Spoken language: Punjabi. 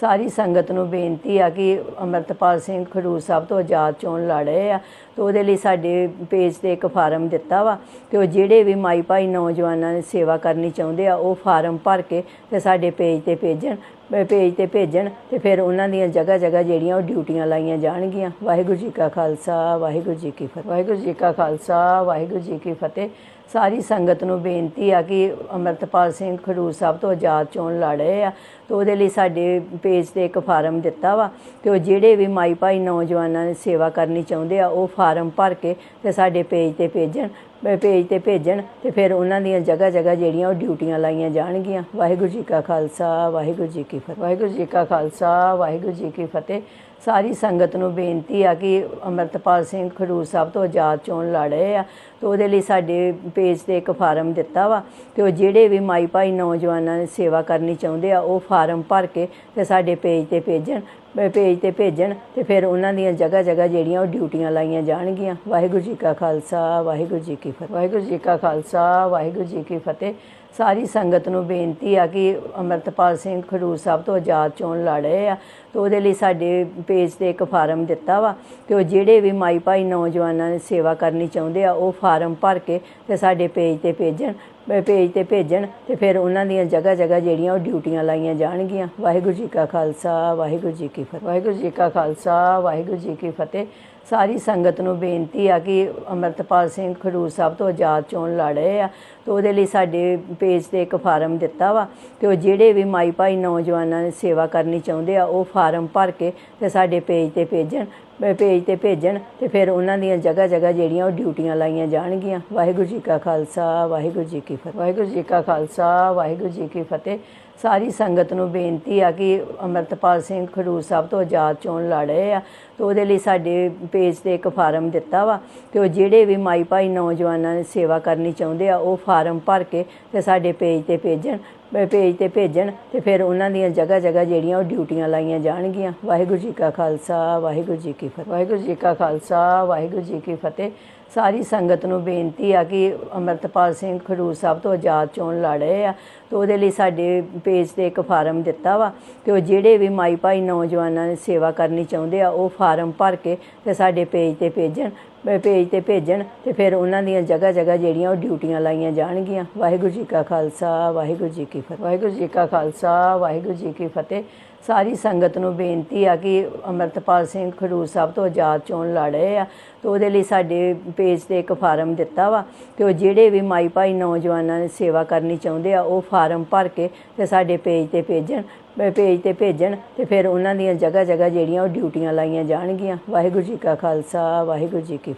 ਸਾਰੀ ਸੰਗਤ ਨੂੰ ਬੇਨਤੀ ਆ ਕਿ ਅਮਰਤਪਾਲ ਸਿੰਘ ਖਡੂਰ ਸਾਹਿਬ ਤੋਂ ਆਜ਼ਾਦ ਚੋਣ ਲੜ ਰਹੇ ਆ ਤੇ ਉਹਦੇ ਲਈ ਸਾਡੇ ਪੇਜ ਤੇ ਇੱਕ ਫਾਰਮ ਦਿੱਤਾ ਵਾ ਤੇ ਉਹ ਜਿਹੜੇ ਵੀ ਮਾਈ ਭਾਈ ਨੌਜਵਾਨਾਂ ਨੇ ਸੇਵਾ ਕਰਨੀ ਚਾਹੁੰਦੇ ਆ, ਉਹ ਫਾਰਮ ਭਰ ਕੇ ਤੇ ਸਾਡੇ ਪੇਜ ਤੇ ਭੇਜਣ ਪੇਜ ਤੇ ਭੇਜਣ ਤੇ ਫਿਰ ਉਹਨਾਂ ਦੀਆਂ ਜਗ੍ਹਾ ਜਗ੍ਹਾ ਜਿਹੜੀਆਂ ਉਹ ਡਿਊਟੀਆਂ ਲਾਈਆਂ ਜਾਣਗੀਆਂ। ਵਾਹਿਗੁਰੂ ਜੀ ਕਾ ਖਾਲਸਾ, ਵਾਹਿਗੁਰੂ ਜੀ ਕੀ ਫਤਿਹ। ਵਾਹਿਗੁਰੂ ਜੀ ਕਾ ਖਾਲਸਾ, ਵਾਹਿਗੁਰੂ ਜੀ ਕੀ ਫਤਿਹ। ਸਾਰੀ ਸੰਗਤ ਨੂੰ ਬੇਨਤੀ ਆ ਕਿ ਅਮਰਤਪਾਲ ਸਿੰਘ ਖਡੂਰ ਸਾਹਿਬ ਤੋਂ ਆਜ਼ਾਦ ਚੋਣ ਲੜ ਰਹੇ ਆ ਤੇ ਉਹਦੇ ਲਈ ਸਾਡੇ ਪੇਜ ਤੇ ਇੱਕ ਫਾਰਮ ਦਿੱਤਾ ਵਾ ਤੇ ਉਹ ਜਿਹੜੇ ਵੀ ਮਾਈ ਭਾਈ ਨੌਜਵਾਨਾਂ ਨੇ ਸੇਵਾ ਕਰਨੀ ਚਾਹੁੰਦੇ ਆ, ਉਹ ਫਾਰਮ ਭਰ ਕੇ ਤੇ ਸਾਡੇ ਪੇਜ ਤੇ ਭੇਜਣ। ਪੇਜ ਤੇ ਭੇਜਣ ਤੇ ਫਿਰ ਉਹਨਾਂ ਦੀਆਂ ਜਗ੍ਹਾ ਜਗ੍ਹਾ ਜਿਹੜੀਆਂ ਉਹ ਡਿਊਟੀਆਂ ਲਾਈਆਂ ਜਾਣਗੀਆਂ। ਵਾਹਿਗੁਰੂ ਜੀ ਕਾ ਖਾਲਸਾ, ਵਾਹਿਗੁਰੂ ਜੀ ਕੀ ਫਤਿਹ, ਵਾਹਿਗੁਰੂ ਜੀ ਕਾ ਖਾਲਸਾ, ਵਾਹਿਗੁਰੂ ਜੀ ਕੀ ਫਤਿਹ। ਸਾਰੀ ਸੰਗਤ ਨੂੰ ਬੇਨਤੀ ਆ ਕਿ ਅਮਰਤਪਾਲ ਸਿੰਘ ਖਡੂਰ ਸਾਹਿਬ ਤੋਂ ਆਜ਼ਾਦ ਚੋਣ ਲੜ ਰਹੇ ਆ ਤੇ ਉਹਦੇ ਲਈ ਸਾਡੇ ਪੇਜ ਤੇ ਇੱਕ ਫਾਰਮ ਦਿੱਤਾ ਵਾ ਤੇ ਉਹ ਜਿਹੜੇ ਵੀ ਮਾਈ ਭਾਈ ਨੌਜਵਾਨਾਂ ਨੇ ਸੇਵਾ ਕਰਨੀ ਚਾਹੁੰਦੇ ਆ ਉਹ ਫਾਰਮ ਭਰ ਕੇ ਤੇ ਸਾਡੇ ਪੇਜ ਤੇ ਭੇਜਣ। ਪੇਜ ਤੇ ਭੇਜਣ ਤੇ ਫਿਰ ਉਹਨਾਂ ਦੀਆਂ ਜਗ੍ਹਾ ਜਗ੍ਹਾ ਜਿਹੜੀਆਂ ਉਹ ਡਿਊਟੀਆਂ ਲਾਈਆਂ ਜਾਣਗੀਆਂ। ਵਾਹਿਗੁਰੂ ਜੀ ਕਾ ਖਾਲਸਾ, ਵਾਹਿਗੁਰੂ ਜੀ ਕੀ ਫਤਿਹ, ਵਾਹਿਗੁਰੂ ਜੀ ਕਾ ਖਾਲਸਾ, ਵਾਹਿਗੁਰੂ ਜੀ ਕੀ ਫਤਿਹ। ਸਾਰੀ ਸੰਗਤ ਨੂੰ ਬੇਨਤੀ ਆ ਕਿ ਅਮਰਤਪਾਲ ਸਿੰਘ ਖਡੂਰ ਸਾਹਿਬ ਤੋਂ ਆਜ਼ਾਦ ਚੋਣ ਲੜ ਰਹੇ ਆ ਤੇ ਉਹਦੇ ਲਈ ਸਾਡੇ ਪੇਜ ਤੇ ਇੱਕ ਫਾਰਮ ਦਿੱਤਾ ਵਾ ਤੇ ਉਹ ਜਿਹੜੇ ਵੀ ਮਾਈ ਭਾਈ ਨੌਜਵਾਨਾਂ ਨੇ ਸੇਵਾ ਕਰਨੀ ਚਾਹੁੰਦੇ ਆ, ਉਹ ਫਾਰਮ ਭਰ ਕੇ ਤੇ ਸਾਡੇ ਪੇਜ ਤੇ ਭੇਜਣ ਪੇਜ ਤੇ ਭੇਜਣ ਤੇ ਫਿਰ ਉਹਨਾਂ ਦੀਆਂ ਜਗ੍ਹਾ ਜਗ੍ਹਾ ਜਿਹੜੀਆਂ ਉਹ ਡਿਊਟੀਆਂ ਲਾਈਆਂ ਜਾਣਗੀਆਂ। ਵਾਹਿਗੁਰੂ ਜੀ ਕਾ ਖਾਲਸਾ, ਵਾਹਿਗੁਰੂ ਜੀ ਕੀ ਫਤਿਹ। ਵਾਹਿਗੁਰੂ ਜੀ ਕਾ ਖਾਲਸਾ, ਵਾਹਿਗੁਰੂ ਜੀ ਕੀ ਫਤਿਹ। ਸਾਰੀ ਸੰਗਤ ਨੂੰ ਬੇਨਤੀ ਆ ਕਿ ਅਮਰਤਪਾਲ ਸਿੰਘ ਖਡੂਰ ਸਾਹਿਬ ਤੋਂ ਆਜ਼ਾਦ ਚੋਣ ਲੜ ਰਹੇ ਆ ਤੇ ਉਹਦੇ ਲਈ ਸਾਡੇ ਪੇਜ ਤੇ ਇੱਕ ਫਾਰਮ ਦਿੱਤਾ ਵਾ ਤੇ ਉਹ ਜਿਹੜੇ ਵੀ ਮਾਈ ਭਾਈ ਨੌਜਵਾਨਾਂ ਨੇ ਸੇਵਾ ਕਰਨੀ ਚਾਹੁੰਦੇ ਆ, ਉਹ ਫਾਰਮ ਭਰ ਕੇ ਤੇ ਸਾਡੇ ਪੇਜ ਤੇ ਭੇਜਣ ਪੇਜ ਤੇ ਭੇਜਣ ਤੇ ਫਿਰ ਉਹਨਾਂ ਦੀਆਂ ਜਗ੍ਹਾ ਜਗ੍ਹਾ ਜਿਹੜੀਆਂ ਉਹ ਡਿਊਟੀਆਂ ਲਾਈਆਂ ਜਾਣਗੀਆਂ। ਵਾਹਿਗੁਰੂ ਜੀ ਕਾ ਖਾਲਸਾ, ਵਾਹਿਗੁਰੂ ਜੀ ਕੀ ਫਤਿਹ। ਵਾਹਿਗੁਰੂ ਜੀ ਕਾ ਖਾਲਸਾ, ਵਾਹਿਗੁਰੂ ਜੀ ਕੀ ਫਤਿਹ। ਸਾਰੀ ਸੰਗਤ ਨੂੰ ਬੇਨਤੀ ਆ ਕਿ ਅਮਰਤਪਾਲ ਸਿੰਘ ਖਡੂਰ ਸਾਹਿਬ ਤੋਂ ਆਜ਼ਾਦ ਚੋਣ ਲੜ ਰਹੇ ਆ ਤੇ ਉਹਦੇ ਲਈ ਸਾਡੇ ਪੇਜ ਤੇ ਇੱਕ ਫਾਰਮ ਦਿੱਤਾ ਵਾ ਤੇ ਉਹ ਜਿਹੜੇ ਵੀ ਮਾਈ ਭਾਈ ਨੌਜਵਾਨਾਂ ਨੇ ਸੇਵਾ ਕਰਨੀ ਚਾਹੁੰਦੇ ਆ, ਉਹ ਫਾਰਮ ਭਰ ਕੇ ਤੇ ਸਾਡੇ ਪੇਜ ਤੇ ਭੇਜਣ। ਪੇਜ ਤੇ ਭੇਜਣ ਤੇ ਫਿਰ ਉਹਨਾਂ ਦੀਆਂ ਜਗ੍ਹਾ ਜਗ੍ਹਾ ਜਿਹੜੀਆਂ ਉਹ ਡਿਊਟੀਆਂ ਲਾਈਆਂ ਜਾਣਗੀਆਂ। ਵਾਹਿਗੁਰੂ ਜੀ ਕਾ ਖਾਲਸਾ, ਵਾਹਿਗੁਰੂ ਜੀ ਕੀ ਫਤਿਹ, ਵਾਹਿਗੁਰੂ ਜੀ ਕਾ ਖਾਲਸਾ, ਵਾਹਿਗੁਰੂ ਜੀ ਕੀ ਫਤਿਹ। ਸਾਰੀ ਸੰਗਤ ਨੂੰ ਬੇਨਤੀ ਆ ਕਿ ਅਮਰਤਪਾਲ ਸਿੰਘ ਖਡੂਰ ਸਾਹਿਬ ਤੋਂ ਆਜ਼ਾਦ ਚੋਣ ਲੜ ਰਹੇ ਆ ਤੇ ਉਹਦੇ ਲਈ ਸਾਡੇ ਪੇਜ ਤੇ ਇੱਕ ਫਾਰਮ ਦਿੱਤਾ ਵਾ ਤੇ ਉਹ ਜਿਹੜੇ ਵੀ ਮਾਈ ਭਾਈ ਨੌਜਵਾਨਾਂ ਨੇ ਸੇਵਾ ਕਰਨੀ ਚਾਹੁੰਦੇ ਆ ਉਹ ਫਾਰਮ ਭਰ ਕੇ ਤੇ ਸਾਡੇ ਪੇਜ ਤੇ ਭੇਜਣ। ਪੇਜ ਤੇ ਭੇਜਣ ਤੇ ਫਿਰ ਉਹਨਾਂ ਦੀਆਂ ਜਗ੍ਹਾ ਜਗ੍ਹਾ ਜਿਹੜੀਆਂ ਉਹ ਡਿਊਟੀਆਂ ਲਾਈਆਂ ਜਾਣਗੀਆਂ। ਵਾਹਿਗੁਰੂ ਜੀ ਕਾ ਖਾਲਸਾ, ਵਾਹਿਗੁਰੂ ਜੀ ਕੀ ਫਤਿਹ, ਵਾਹਿਗੁਰੂ ਜੀ ਕਾ ਖਾਲਸਾ, ਵਾਹਿਗੁਰੂ ਜੀ ਕੀ ਫਤਿਹ। ਸਾਰੀ ਸੰਗਤ ਨੂੰ ਬੇਨਤੀ ਆ ਕਿ ਅਮਰਤਪਾਲ ਸਿੰਘ ਖਡੂਰ ਸਾਹਿਬ ਤੋਂ ਆਜ਼ਾਦ ਚੋਣ ਲੜ ਰਹੇ ਆ ਤੇ ਉਹਦੇ ਲਈ ਸਾਡੇ ਪੇਜ ਤੇ ਇੱਕ ਫਾਰਮ ਦਿੱਤਾ ਵਾ ਤੇ ਉਹ ਜਿਹੜੇ ਵੀ ਮਾਈ ਭਾਈ ਨੌਜਵਾਨਾਂ ਨੇ ਸੇਵਾ ਕਰਨੀ ਚਾਹੁੰਦੇ ਆ, ਉਹ ਫਾਰਮ ਭਰ ਕੇ ਤੇ ਸਾਡੇ ਪੇਜ ਤੇ ਭੇਜਣ। ਪੇਜ ਤੇ ਭੇਜਣ ਤੇ ਫਿਰ ਉਹਨਾਂ ਦੀਆਂ ਜਗ੍ਹਾ ਜਗ੍ਹਾ ਜਿਹੜੀਆਂ ਉਹ ਡਿਊਟੀਆਂ ਲਾਈਆਂ ਜਾਣਗੀਆਂ। ਵਾਹਿਗੁਰੂ ਜੀ ਕਾ ਖਾਲਸਾ, ਵਾਹਿਗੁਰੂ ਜੀ ਕੀ ਫਤਿਹ।